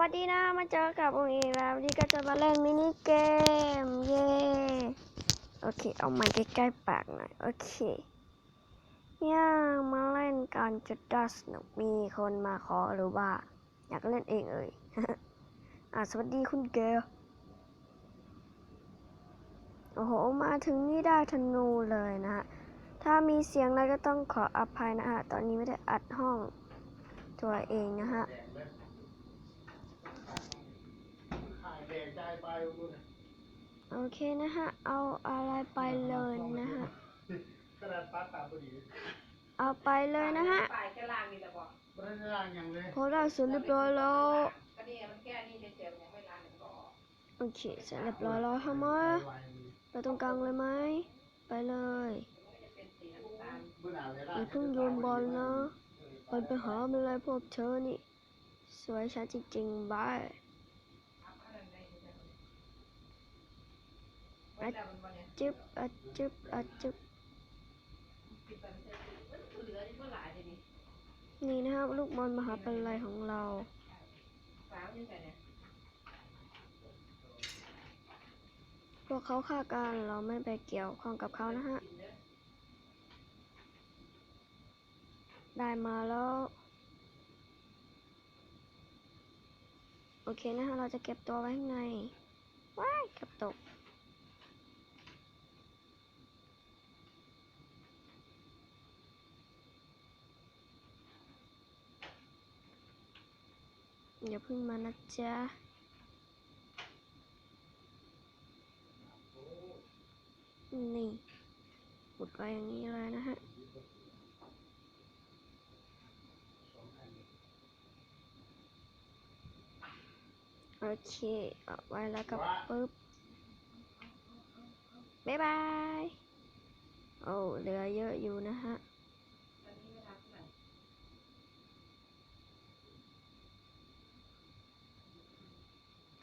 วัสดีนะ มาเจอกับองค์อีกแล้ววันนี้ก็จะมาเล่นมินิเกม เย้โอเค เอาม้ใกล้ๆปากหน่อย โอเคเนี่ยมาเล่นกันจุดดัสนุกมีคนมาขอหรือว่า อยากเล่นเองเอ่ยอะสวัสดีคุณเกลโอ้โห มาถึงนี่ได้ธนูเลยนะฮะ ถ้ามีเสียงอะไรก็ต้องขออภัยนะฮะ ตอนนี้ไม่ได้อัดห้องตัวเองนะฮะ แดงใจไปดูนะโอเคนะฮะ เอาอะไรไปเลยนะฮะ ขนาดปัดตามพอดีเอาไปเลยนะฮะปลายแค่ล่างนี่แหละบอกไม่ได้ร่างอย่างเลยพอได้เสร็จเรียบร้อยแล้ว ก็นี่มันแค่นี้เฉยๆมันยังไม่ล้างมันก็ออกโอเคเสร็จเรียบร้อยแล้วทำไมไปตรงกลางเลยไหม ไปเลยมันก็จะเป็นสีน้ำตาลเมื่อหนาวเลยอย่าเพิ่งโยนบอลนะบอลไปหามันเลยพวกเธอนี่ สวยชัดจริงๆบาย อัพอะไรได้เดี๋ยว มันแล้วมันบ่เนี่ยจึ๊บอะจึ๊บอะจึ๊บนี่นะครับ ลูกบอลมหาปัลลัยของเราพวกเขาฆ่ากันเราไม่ไปเกี่ยวข้องกับเขานะฮะ ได้มาแล้ว โอเคนะฮะ เราจะเก็บตัวไว้ข้างว้ายเกับตก อย่าพึ่งมานะจ๊ะนี่อุดไว้อย่างนี้เลยนะฮะโอเคเอาไว้แล้วก็ปึ๊บบ๊ายบาย โอ้เหลือเยอะอยู่นะฮะ ตอนนี้ไม่ทำเท่าไหร่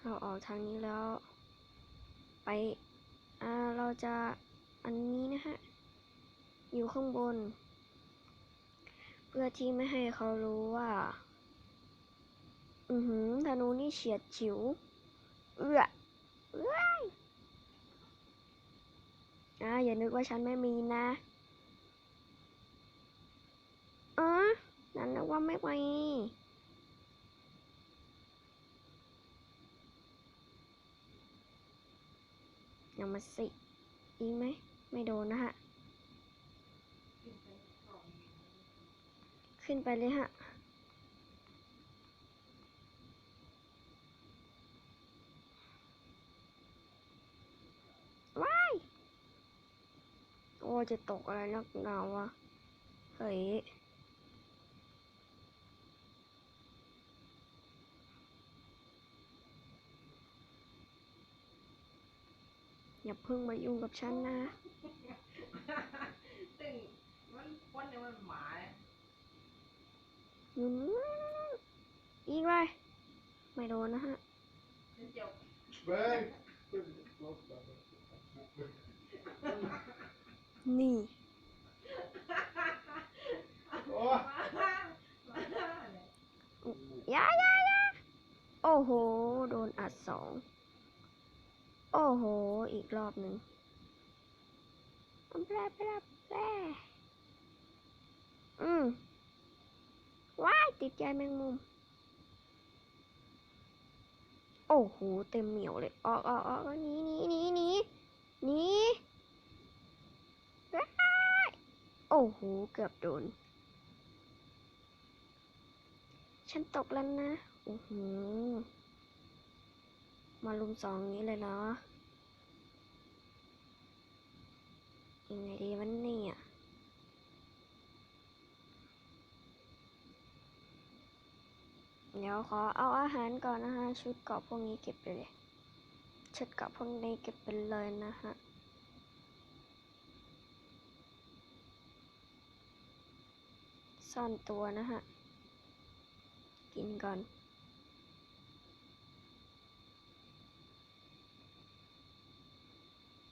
เราออกทางนี้แล้ว ไป อ่า เราจะอันนี้นะฮะ อยู่ข้างบน เพื่อที่ไม่ให้เขารู้ว่า อือหือธนูนี่เฉียดฉิว เอื้อเอ้ยอ่าอย่านึกว่าฉันไม่มีนะอ๋อนั่นนึกว่าไม่มี ยังมาสิอีกไหม ไม่โดนนะฮะ ขึ้นไปเลยฮะ ว้าย โอ้จะตกอะไรนักหนาวะ เฮ้ย อย่าเพิ่งมายุ่งกับฉันนะซึ่งมันพ้นเนี่ยมันหมาเนี่ยอืมอีกไปไม่โดนนะฮะมันเจียวเบ้ยนี่โอ้ยายายาโอ้โห โดนอัดสอง โอ้โห อีกรอบหนึ่งแปรแปรแปรอืมว้ายติดใจแมงมุม โอ้โห เต็มเหนียวเลย ออกออกออกหนีหนีหนีหนีหนีว้ายโอ้โห เกือบโดน ฉันตกแล้วนะ โอ้โห มาลุมสองนี้เลยเนาะ ยังไงดีวันนี้อะเดี๋ยวขอเอาอาหารก่อนนะฮะ ชุดเกาะพวกนี้เก็บไปเลย ชุดเกาะพวกนี้เก็บไปเลยนะฮะซ่อนตัวนะฮะ กินก่อน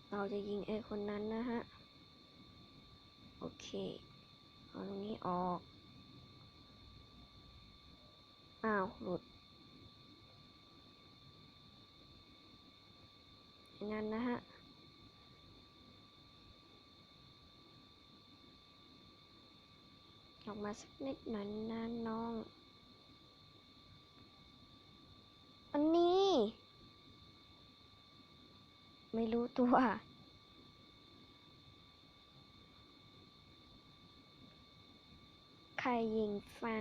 เราจะยิงไอ้คนนั้นนะฮะ โอเค เอาตรงนี้ออก อ้าว หลุดงั้นนะฮะ ออกมาสักนิดหน่อยนะน้อง อันนี้ ไม่รู้ตัว ใครยิงฟ้า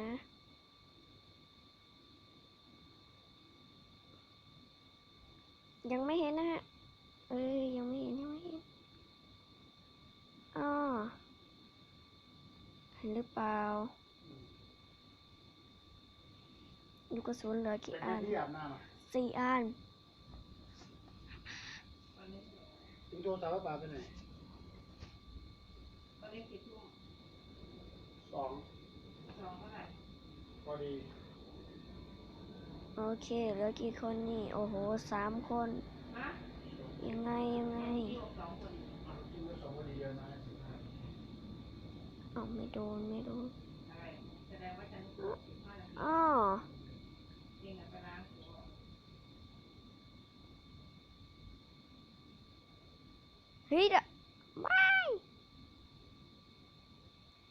ยังไม่เห็นนะฮะ เอ้ยยังไม่เห็นยังไม่เห็นอ๋อเห็นหรือเปล่าลูกกระสุนเหลือเป็กี่นอันที่อาบน้ำอะสี่อันตอนนี้ถึงโทรศัพท์ว่าปลาไปไหนตอนนี้กี่ทุ่มสอง สองเท่าไหร่พอดีโอเคเหลือกี่คนนี่ โอ้โหสามคน ฮะยังไงยังไงมีลูกสองคนอะกินไปสองพอดีเยอะนะเอ้าไม่โดนไม่โดนอะไรแสดงว่าฉันสิบห้านาทีอ้อจริงอะไปล้างหัวเฮ้ยเดะไม่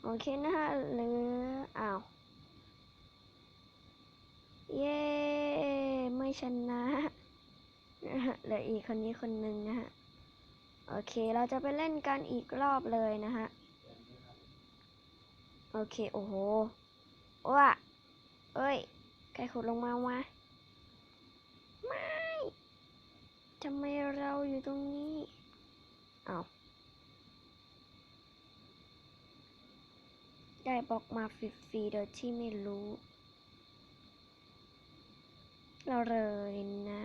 โอเคนะฮะเหลือ อ้าว เย้ ไม่ชนะนะฮะเหลืออีกคนนี้คนหนึ่งนะฮะ โอเค เราจะไปเล่นกันอีกรอบเลยนะฮะ โอเค โอ้โหว้าเอ้ย ใครขุดลงมาวะ ไม่ ทำไมเราอยู่ตรงนี้ เอาว ได้บล็อกมาฟรีๆโดยที่ไม่รู้ เราเลยนะ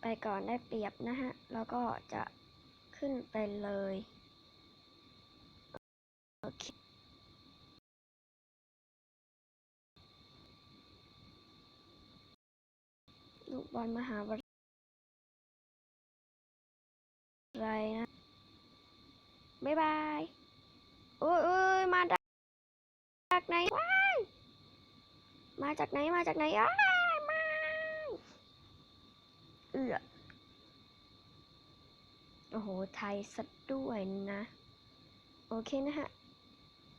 ไปก่อนได้เปรียบนะฮะ แล้วก็จะขึ้นไปเลย โอเค ลูกบอลมหาวิทยาลัยนะ บ๊ายบายโอ้ยโอ้ยมาจากไหนว้ายมาจากไหน มาจากไหนอ้ายมาเอือโอ้โห ไทยสัดด้วยนะ โอเคนะฮะ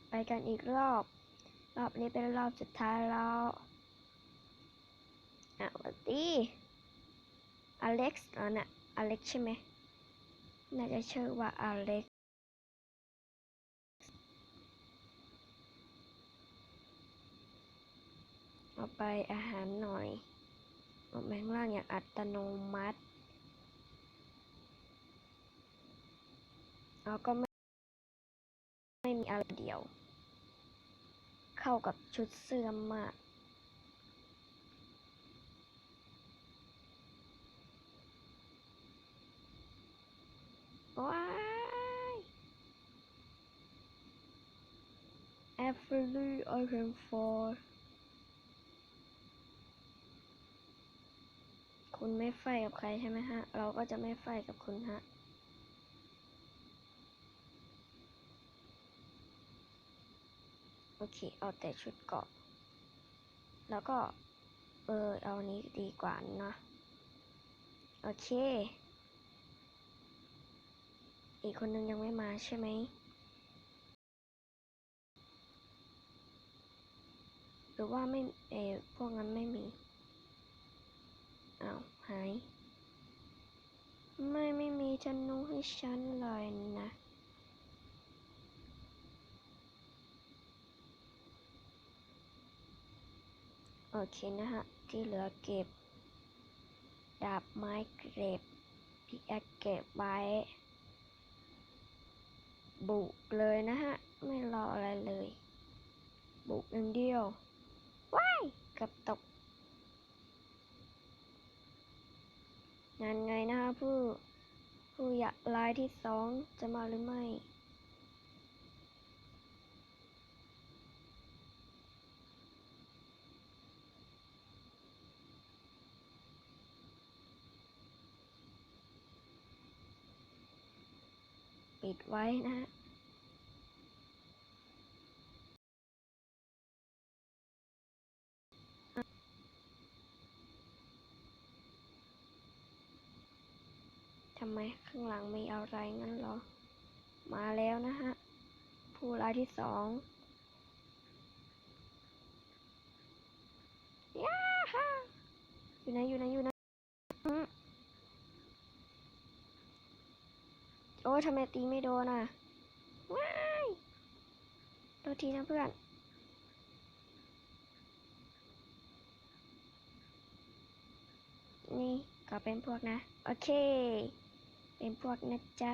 ไปกันอีกรอบ รอบนี้เป็นรอบสุดท้ายแล้วอะสวัสดี อเล็กซ์อ๋อน่ะอเล็กซ์ใช่ไหมน่าจะชื่อว่าอเล็กซ์เอาไปอาหารหน่อยเอาไปข้างล่างอย่างอัตโนมัติแล้วก็ไม่ไม่มีอะไรเดียว เข้ากับชุดเสื้อมาก ว้าย Every I can for คุณไม่ไฟกับใครใช่ไหมฮะ เราก็จะไม่ไฟกับคุณฮะ โอเค เอาแต่ชุดเกาะ แล้วก็ เออ เอาอันนี้ดีกว่านะ โอเค อีกคนนึงยังไม่มาใช่ไหมหรือว่าไม่เออพวกนั้นไม่มีอ้าวหาย ไม่ไม่มีธนูให้ฉันเลยนะโอเคนะฮะ ที่เหลือเก็บ ดาบไม้เก็บพิกแอเก็บไว้ บุกเลยนะฮะ ไม่รออะไรเลย บุกอย่างเดียว ว้ายกับตกงานไงนะฮะผู้ ผู้อยากลายที่สองจะมาหรือไม่ ปิดไว้นะฮะทำไมข้างหลังไม่เอาอะไรงั้นหรอ มาแล้วนะฮะ ผู้รายที่สองย่าฮ่าอยู่ไหนอยู่ไหนอยู่ไหนอืมโอ้ ยทำไมตีไม่โดนอะว้ายโทษทีนะเพื่อนนี่ก็เป็นพวกนะ โอเค เป็นพวกนะจ๊ะ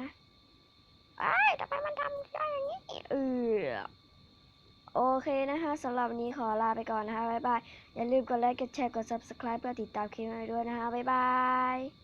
ไอ้ทำไมมันทำได้อย่างนี้เออโอเคนะคะสำหรับวันนี้ขอลาไปก่อนนะคะ บ๊ายบาย อย่าลืมกดไลค์ กดแชร์ กด subscribe เพื่อติดตามคลิปใหม่ด้วยนะคะ บ๊ายบาย